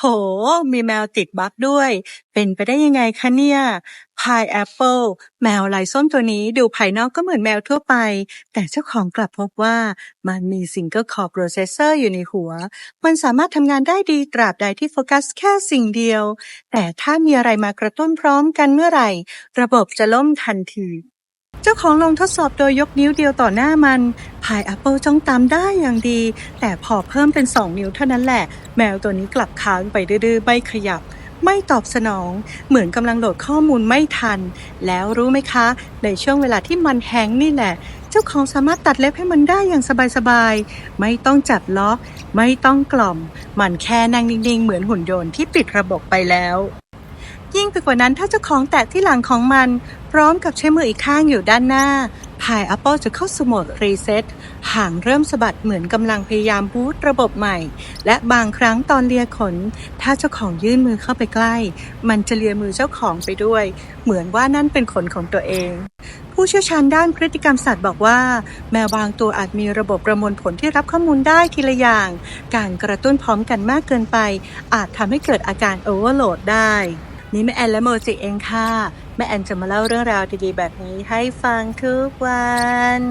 โห มีแมวติดบั๊กด้วย เป็นไปได้ยังไงคะเนี่ย Pineapple แมวลายส้มตัวนี้ดูภายนอกก็เหมือนแมวทั่วไป แต่เจ้าของกลับพบว่ามันมี Single Core Processor อร์อยู่ในหัว มันสามารถทำงานได้ดีตราบใดที่โฟกัสแค่สิ่งเดียว แต่ถ้ามีอะไรมากระตุ้นพร้อมกันเมื่อไหร่ ระบบจะล่มทันที เจ้าของลองทดสอบโดยยกนิ้วเดียวต่อหน้ามันายแอปเปิลจ้องตามได้อย่างดี แต่พอเพิ่มเป็น 2 นิ้วเท่านั้นแหละ แมวตัวนี้กลับค้างไปดื้อๆไม่ขยับ ไม่ตอบสนอง เหมือนกำลังโหลดข้อมูลไม่ทัน แล้วรู้ไหมคะ ในช่วงเวลาที่มันแฮงนี่แหละ เจ้าของสามารถตัดเล็บให้มันได้อย่างสบายๆ ไม่ต้องจัดล็อก ไม่ต้องกล่อม มันแค่นั่งนิ่งๆ เหมือนหุ่นยนต์ที่ปิดระบบไปแล้วยิ่งไปกว่านั้นถ้าเจ้าของแตะที่หลังของมัน พร้อมกับใช้มืออีกข้างอยู่ด้านหน้า พายแอปเปิลจะเข้าสู่โหมดรีเซ็ตหางเริ่มสะบัดเหมือนกำลังพยายามบูตระบบใหม่ และบางครั้งตอนเลียขน ถ้าเจ้าของยื่นมือเข้าไปใกล้ มันจะเลียมือเจ้าของไปด้วย เหมือนว่านั่นเป็นขนของตัวเอง ผู้เชี่ยวชาญด้านพฤติกรรมสัตว์บอกว่า แมวบางตัวอาจมีระบบประมวลผลที่รับข้อมูลได้ทีละอย่าง การกระตุ้นพร้อมกันมากเกินไป อาจทำให้เกิดอาการโอเวอร์โหลดได้นี่แม่แอนและโมจิเองค่ะ แม่แอนจะมาเล่าเรื่องราวดีๆ แบบนี้ให้ฟังทุกวัน